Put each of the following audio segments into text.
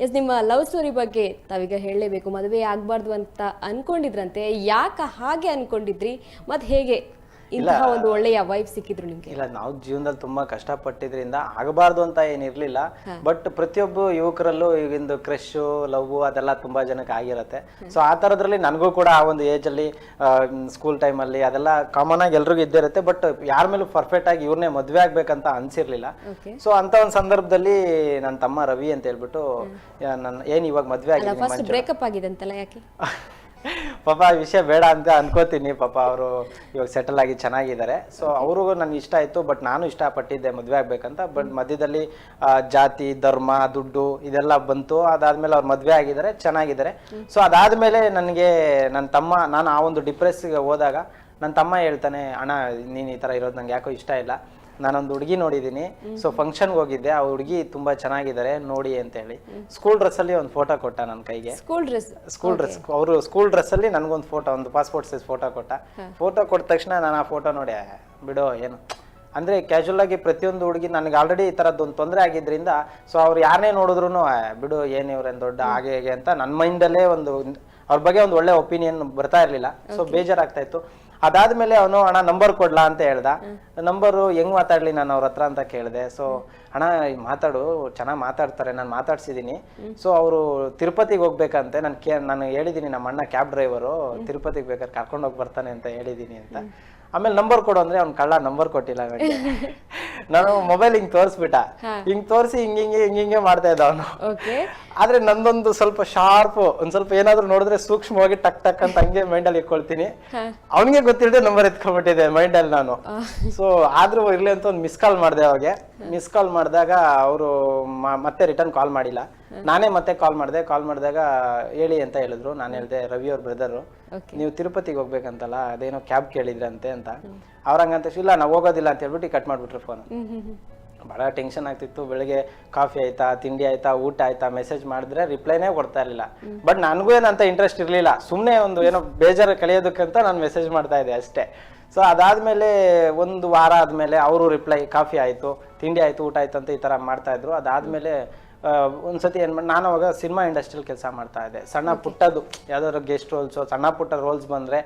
S, ನಿಮ್ಮ love story ಬಗ್ಗೆ ತಾವೀಗ ಹೇಳಲೇಬೇಕು. ಮದುವೆ ಆಗಬಾರ್ದು ಅಂತ ಅನ್ಕೊಂಡಿದ್ರಂತೆ. ಯಾಕೆ ಹಾಗೆ ಅನ್ಕೊಂಡಿದ್ರಿ? ಮತ್ತು ಹೇಗೆ ಇಂತಹ ಒಂದು ಒಳ್ಳೆಯ ವೈಫ್ ಸಿಕ್ಕಿದ್ರು ನಿಮ್ಗೆ? ಇಲ್ಲ ನಾವು ಜೀವನದಲ್ಲಿ ತುಂಬಾ ಕಷ್ಟಪಟ್ಟಿದ್ರಿಂದ ಆಗಬಾರ್ದು ಅಂತ ಏನಿರ್ಲಿಲ್ಲ. ಬಟ್ ಪ್ರತಿಯೊಬ್ಬ ಯುವಕರಲ್ಲೂ ಈಗಿಂದು ಕ್ರಶ್ ಲವ್ ಅದೆಲ್ಲ ತುಂಬಾ ಜನಕ್ಕೆ ಆಗಿರತ್ತೆ. ಸೊ ಆ ತರದ್ರಲ್ಲಿ ನನಗೂ ಕೂಡ ಆ ಒಂದು ಏಜ್ ಅಲ್ಲಿ ಸ್ಕೂಲ್ ಟೈಮ್ ಅಲ್ಲಿ ಅದೆಲ್ಲ ಕಾಮನ್ ಆಗಿ ಎಲ್ರಿಗೂ ಇದ್ದೇ ಇರುತ್ತೆ. ಬಟ್ ಯಾರ ಮೇಲೂ ಪರ್ಫೆಕ್ಟ್ ಆಗಿ ಇವ್ರನ್ನೇ ಮದ್ವೆ ಆಗ್ಬೇಕಂತ ಅನ್ಸಿರ್ಲಿಲ್ಲ. ಸೊ ಅಂತ ಒಂದು ಸಂದರ್ಭದಲ್ಲಿ ನನ್ನ ತಮ್ಮ ರವಿ ಅಂತ ಹೇಳ್ಬಿಟ್ಟು ನನ್ ನನ್ನ ಏನ್ ಇವಾಗ ಮದ್ವೆ ಆಗಿದೆ ಬ್ರೇಕಪ್ ಆಗಿದೆ ಅಂತಲ್ಲ ಯಾಕೆ? ಪಾಪ, ಆ ವಿಷಯ ಬೇಡ ಅಂತ ಅನ್ಕೋತೀನಿ. ಪಾಪ, ಅವರು ಇವಾಗ ಸೆಟಲ್ ಆಗಿ ಚೆನ್ನಾಗಿದ್ದಾರೆ. ಸೊ ಅವ್ರಿಗೂ ನನಗೆ ಇಷ್ಟ ಆಯ್ತು ಬಟ್ ನಾನು ಇಷ್ಟಪಟ್ಟಿದ್ದೆ ಮದುವೆ ಆಗ್ಬೇಕಂತ. ಬಟ್ ಮಧ್ಯದಲ್ಲಿ ಜಾತಿ, ಧರ್ಮ, ದುಡ್ಡು ಇದೆಲ್ಲ ಬಂತು. ಅದಾದ್ಮೇಲೆ ಅವ್ರು ಮದುವೆ ಆಗಿದ್ದಾರೆ, ಚೆನ್ನಾಗಿದ್ದಾರೆ. ಸೊ ಅದಾದಮೇಲೆ ನನಗೆ ನನ್ನ ತಮ್ಮ, ನಾನು ಆ ಒಂದು ಡಿಪ್ರೆಸ್ಗೆ ಹೋದಾಗ ನನ್ನ ತಮ್ಮ ಹೇಳ್ತಾನೆ, ಅಣ್ಣ, ನೀನು ಈ ಥರ ಇರೋದು ನಂಗೆ ಯಾಕೋ ಇಷ್ಟ ಇಲ್ಲ. ನಾನೊಂದು ಹುಡುಗಿ ನೋಡಿದೀನಿ. ಸೊ ಫಂಕ್ಷನ್ಗೆ ಹೋಗಿದ್ದೆ. ಆ ಹುಡುಗಿ ತುಂಬಾ ಚೆನ್ನಾಗಿದ್ದಾರೆ. ನೋಡಿ ಅಂತ ಹೇಳಿ ಸ್ಕೂಲ್ ಡ್ರೆಸ್ ಅಲ್ಲಿ ಒಂದು ಫೋಟೋ ಕೊಟ್ಟ ನನ್ನ ಕೈಗೆ. ಸ್ಕೂಲ್ ಡ್ರೆಸ್ ಸ್ಕೂಲ್ ಡ್ರೆಸ್ ಅವರು ಸ್ಕೂಲ್ ಡ್ರೆಸ್ ಅಲ್ಲಿ ನನಗೊಂದು ಫೋಟೋ ಒಂದು ಪಾಸ್ಪೋರ್ಟ್ ಸೈಜ್ ಫೋಟೋ ಕೊಟ್ಟ. ಫೋಟೋ ಕೊಟ್ಟ ತಕ್ಷಣ ನಾನು ಆ ಫೋಟೋ ನೋಡಿ ಬಿಡು ಏನು. ಅಂದ್ರೆ ಕ್ಯಾಶುವಲ್ ಆಗಿ ಪ್ರತಿಯೊಂದು ಹುಡುಗಿ ನನಗೆ ಆಲ್ರೆಡಿ ಈ ತರದ್ದು ಒಂದು ತೊಂದರೆ ಆಗಿದ್ರಿಂದ ಸೊ ಅವ್ರು ಯಾರನ್ನೇ ನೋಡಿದ್ರು ಬಿಡು ಏನು ಇವ್ರೇನು ದೊಡ್ಡ ಹಾಗೆ ಹೇಗೆ ಅಂತ ನನ್ನ ಮೈಂಡಲ್ಲೇ ಒಂದು ಅವ್ರ ಬಗ್ಗೆ ಒಂದು ಒಳ್ಳೆ ಒಪಿನಿಯನ್ ಬರ್ತಾ ಇರಲಿಲ್ಲ. ಸೊ ಬೇಜಾರಾಗ್ತಾ ಇತ್ತು. ಅದಾದ್ಮೇಲೆ ಅವನು ಅಣ್ಣ ನಂಬರ್ ಕೊಡ್ಲಾ? ಅಂತ ಹೇಳ್ದ. ನಂಬರು ಹೆಂಗ್ ಮಾತಾಡ್ಲಿ ನಾನು ಅವ್ರ ಹತ್ರ ಅಂತ ಕೇಳಿದೆ. ಸೊ ಅಣ್ಣ ಮಾತಾಡು. ಚೆನ್ನಾಗಿ ಮಾತಾಡ್ತಾರೆ. ನಾನು ಮಾತಾಡ್ಸಿದೀನಿ. ಸೊ ಅವರು ತಿರುಪತಿಗೆ ಹೋಗ್ಬೇಕಂತೆ. ನಾನು ಕೇ ನಾನು ಹೇಳಿದ್ದೀನಿ ನಮ್ಮ ಅಣ್ಣ ಕ್ಯಾಬ್ ಡ್ರೈವರು ತಿರುಪತಿಗೆ ಬೇಕಾದ್ರೆ ಕರ್ಕೊಂಡು ಹೋಗಿ ಬರ್ತಾನೆ ಅಂತ ಹೇಳಿದೀನಿ ಅಂತ. ಆಮೇಲೆ ನಂಬರ್ ಕೊಡು ಅಂದ್ರೆ ಅವ್ನು ಕಳ್ಳ ನಂಬರ್ ಕೊಟ್ಟಿಲ್ಲ ನನಗೆ ನಾನು ಮೊಬೈಲ್ ಹಿಂಗ್ ತೋರಿಸ್ಬಿಟ್ಟ. ಹಿಂಗ್ ತೋರಿಸಿ ಹಿಂಗ್ ಹಿಂಗೆ ಹಿಂಗ್ ಹಿಂಗೆ ಮಾಡ್ತಾ ಇದ್ದ ಅವನು. ಆದ್ರೆ ನಂದೊಂದು ಸ್ವಲ್ಪ ಶಾರ್ಪ್ ಒಂದ್ ಸ್ವಲ್ಪ ಏನಾದ್ರು ನೋಡಿದ್ರೆ ಸೂಕ್ಷ್ಮವಾಗಿ ಟಕ್ ಟಕ್ ಅಂತ ಹಂಗೆ ಮೈಂಡ್ ಅಲ್ಲಿ ಇಟ್ಕೊಳ್ತೀನಿ. ಅವನಿಗೆ ಗೊತ್ತಿಲ್ಲದೆ ನಂಬರ್ ಎತ್ಕೊಂಡ್ಬಿಟ್ಟಿದೆ ಮೈಂಡ್ ಅಲ್ಲಿ ನಾನು. ಸೊ ಆದ್ರೂ ಇರ್ಲಿ ಅಂತ ಒಂದು ಮಿಸ್ ಕಾಲ್ ಮಾಡಿದೆ ಅವಾಗೆ. ಮಿಸ್ ಕಾಲ್ ಮಾಡಿದಾಗ ಅವರು ಮತ್ತೆ ರಿಟರ್ನ್ ಕಾಲ್ ಮಾಡಿಲ್ಲ. ನಾನೇ ಮತ್ತೆ ಕಾಲ್ ಮಾಡಿದೆ ಕಾಲ್ ಮಾಡಿದಾಗ ಹೇಳಿ ಅಂತ ಹೇಳಿದ್ರು. ನಾನು ಹೇಳ್ದೆ ರವಿ ಅವ್ರ ಬ್ರದರು ನೀವು ತಿರುಪತಿಗೆ ಹೋಗ್ಬೇಕಂತಲ್ಲ ಅದೇನೋ ಕ್ಯಾಬ್ ಕೇಳಿದ್ರಂತೆ ಅಂತ. ಅವ್ರ ಹಂಗಂತ ಇಲ್ಲ ನಾವು ಹೋಗೋದಿಲ್ಲ ಅಂತ ಹೇಳ್ಬಿಟ್ಟು ಕಟ್ ಮಾಡ್ಬಿಟ್ರು ಫೋನ್ ಭಾಳ ಟೆನ್ಷನ್ ಆಗ್ತಿತ್ತು. ಬೆಳಿಗ್ಗೆ ಕಾಫಿ ಆಯ್ತಾ ತಿಂಡಿ ಆಯ್ತಾ ಊಟ ಆಯ್ತಾ ಮೆಸೇಜ್ ಮಾಡಿದ್ರೆ ರಿಪ್ಲೈನೇ ಕೊಡ್ತಾ ಇರಲಿಲ್ಲ. ಬಟ್ ನನಗೂ ಏನಂತ ಇಂಟ್ರೆಸ್ಟ್ ಇರಲಿಲ್ಲ. ಸುಮ್ಮನೆ ಒಂದು ಏನೋ ಬೇಜಾರು ಕಳೆಯೋದಕ್ಕಂತ ನಾನು ಮೆಸೇಜ್ ಮಾಡ್ತಾ ಇದ್ದೆ ಅಷ್ಟೇ. ಸೊ ಅದಾದಮೇಲೆ ಒಂದು ವಾರ ಆದಮೇಲೆ ಅವರು ರಿಪ್ಲೈ ಕಾಫಿ ಆಯ್ತು ತಿಂಡಿ ಆಯ್ತು ಊಟ ಆಯ್ತು ಅಂತ ಈ ಥರ ಮಾಡ್ತಾಯಿದ್ರು ಅದಾದಮೇಲೆ ಅದಾದ್ಮೇಲೆ ಆ, ಒಂದ್ಸತಿ ಏನ್ ಮಾಡಿ ನಾನು ಅವಾಗ ಸಿನಿಮಾ ಇಂಡಸ್ಟ್ರಿಯಲ್ಲಿ ಕೆಲಸ ಮಾಡ್ತಾ ಇದ್ದೆ. ಸಣ್ಣ ಪುಟ್ಟದು ಯಾವ್ದಾದ್ರು ಗೆಸ್ಟ್ ರೋಲ್ಸ್ ಸಣ್ಣ ಪುಟ್ಟ ರೋಲ್ಸ್ ಬಂದ್ರೆ